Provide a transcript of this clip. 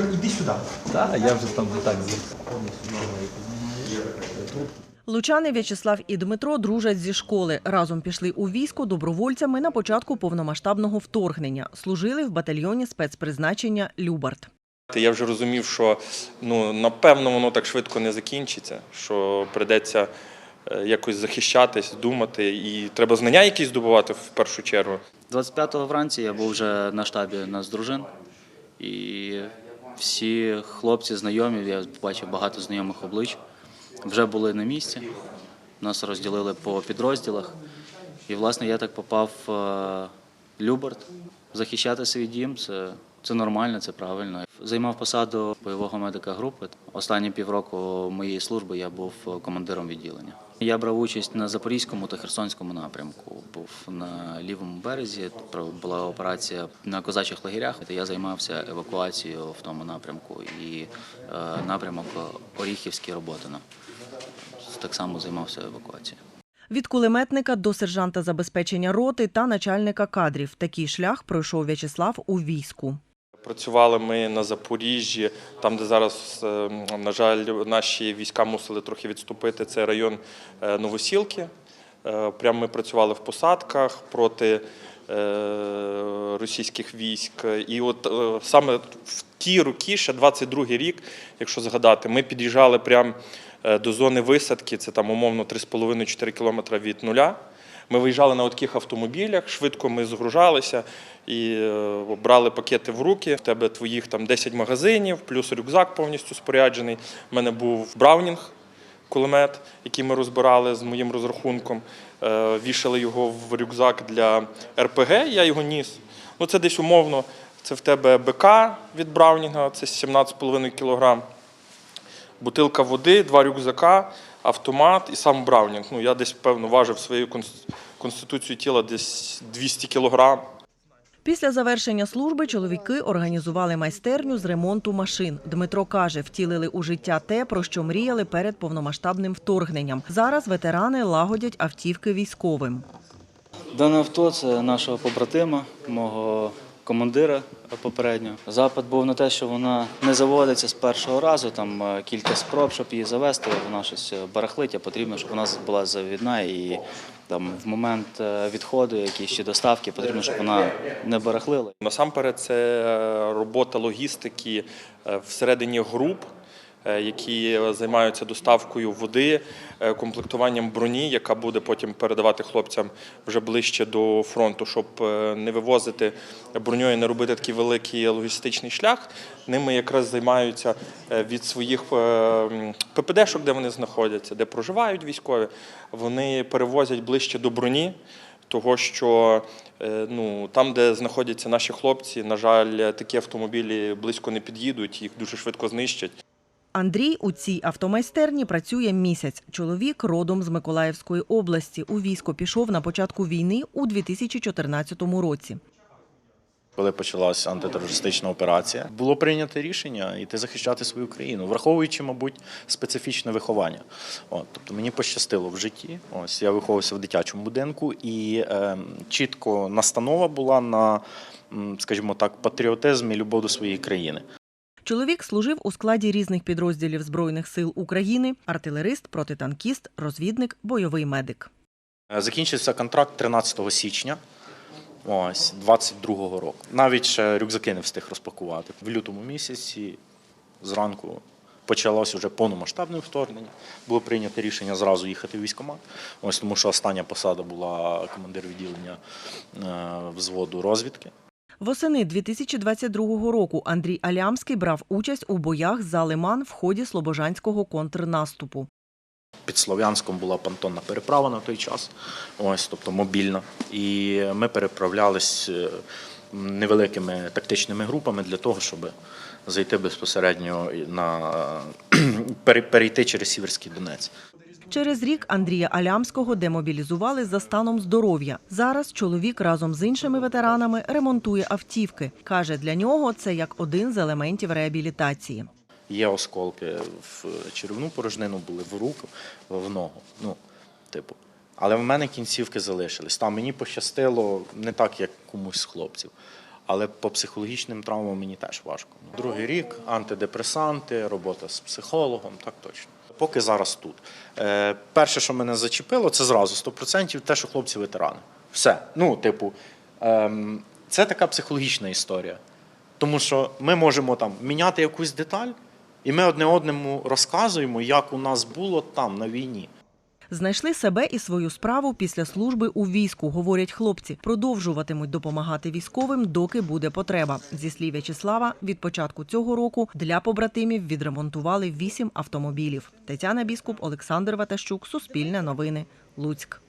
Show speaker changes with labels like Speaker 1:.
Speaker 1: каже, іди сюди.
Speaker 2: Так, я вже там не так
Speaker 3: Лучани В'ячеслав і Дмитро дружать зі школи. Разом пішли у військо добровольцями на початку повномасштабного вторгнення. Служили в батальйоні спецпризначення Любарт.
Speaker 4: Я вже розумів, що ну напевно воно так швидко не закінчиться, що прийдеться е, якось захищатись, думати, і треба знання якісь здобувати в першу чергу.
Speaker 5: 25-го вранці я був вже на штабі нас дружин, і всі хлопці знайомі, я бачив багато знайомих облич, вже були на місці. Нас розділили по підрозділах. І, власне, я так попав в Люберт. Захищати свій дім це, це нормально, це правильно. Займав посаду бойового медика групи. Останні півроку моєї служби я був командиром відділення. Я брав участь на Запорізькому та Херсонському напрямку. Був на лівому березі. Була операція на козачих лагерях. Я займався евакуацією в тому напрямку і е, напрямок Оріхівський Роботино. Так само займався евакуацією.
Speaker 3: Від кулеметника до сержанта забезпечення роти та начальника кадрів. Такий шлях пройшов В'ячеслав у війську.
Speaker 4: Працювали ми на Запоріжжі, там, де зараз, е, на жаль, наші війська мусили трохи відступити. Це район е, Новосілки. Е, Прямо ми працювали в посадках проти е, російських військ. І от саме в ті роки, ще 22-й рік, якщо згадати, ми під'їжджали прямо до зони висадки, це там умовно 3,5-4 кілометри від нуля. Ми виїжджали на таких автомобілях, швидко ми згружалися і е, брали пакети в руки. В тебе твоїх там 10 магазинів, плюс рюкзак повністю споряджений. У мене був Браунінг, кулемет, який ми розбирали з моїм розрахунком. Е, Вішали його в рюкзак для РПГ, я його ніс. Ну, це десь умовно. Це в тебе БК від Браунінга, це 17,5 кілограм бутилка води, два рюкзака, автомат і сам Браунінг. Ну, я десь, певно, важив конс- конституцію тіла десь 200 кілограм.
Speaker 3: Після завершення служби чоловіки організували майстерню з ремонту машин. Дмитро каже, втілили у життя те, про що мріяли перед повномасштабним вторгненням. Зараз ветерани лагодять автівки військовим.
Speaker 5: Дане авто це нашого побратима, мого командира попереднього. Запит був на те, що вона не заводиться з першого разу. Там е, кілька спроб, щоб її завести. Вона щось е, барахлить, а потрібно, щоб вона була завідна і там в момент е, відходу, якісь ще доставки, потрібно, щоб вона не барахлила.
Speaker 4: Насамперед, це робота логістики всередині груп, які займаються доставкою води, е, комплектуванням броні, яка буде потім передавати хлопцям вже ближче до фронту, щоб е, не вивозити броню і не робити такий великий логістичний шлях. Ними якраз займаються е, від своїх е, ППД-шок, де вони знаходяться, де проживають військові. Вони перевозять ближче до броні. Того, що е, ну, там, де знаходяться наші хлопці, на жаль, такі автомобілі близько не під'їдуть, їх дуже швидко знищать.
Speaker 3: Андрій у цій автомайстерні працює місяць. Чоловік родом з Миколаївської області. У військо пішов на початку війни у 2014 році.
Speaker 6: Коли почалася антитерористична операція, було прийнято рішення йти захищати свою країну, враховуючи, мабуть, специфічне виховання. От, тобто мені пощастило в житті. Ось я виховувався в дитячому будинку, і е, чітко настанова була на, скажімо так, патріотизм і любов до своєї країни.
Speaker 3: Чоловік служив у складі різних підрозділів Збройних сил України: артилерист, протитанкіст, розвідник, бойовий медик.
Speaker 6: Е, Закінчився контракт 13 січня. Ось 22-го року. Навіть рюкзаки не встиг розпакувати. В лютому місяці зранку почалось вже повномасштабне вторгнення. Було прийнято рішення зразу їхати в військкомат. Ось тому, що остання посада була командир відділення е, взводу розвідки.
Speaker 3: Восени 2022 року Андрій Алямський брав участь у боях за Лиман в ході Слобожанського контрнаступу.
Speaker 6: Під Слов'янськом була понтонна переправа на той час, ось, тобто мобільна. І ми переправлялись е, невеликими тактичними групами для того, щоб зайти безпосередньо на перейти через Сіверський Донець.
Speaker 3: Через рік Андрія Алямського демобілізували за станом здоров'я. Зараз чоловік разом з іншими ветеранами ремонтує автівки. Каже, для нього це як один з елементів реабілітації.
Speaker 6: Є осколки в черевну порожнину, були в руку, в ногу. Ну, типу. Але в мене кінцівки залишились. Там мені пощастило не так, як комусь з хлопців. але по психологічним травмам мені теж важко. Другий рік антидепресанти, робота з психологом, так точно. Поки зараз тут. Е, перше, що мене зачепило, це зразу 100% те, що хлопці ветерани. Все. Ну, типу, ем, це така психологічна історія. Тому що ми можемо там міняти якусь деталь, і ми одне одному розказуємо, як у нас було там на війні.
Speaker 3: Знайшли себе і свою справу після служби у війську, говорять хлопці. Продовжуватимуть допомагати військовим, доки буде потреба. Зі слів В'ячеслава, від початку цього року для побратимів відремонтували вісім автомобілів. Тетяна Біскуп, Олександр Ватащук, Суспільне новини, Луцьк.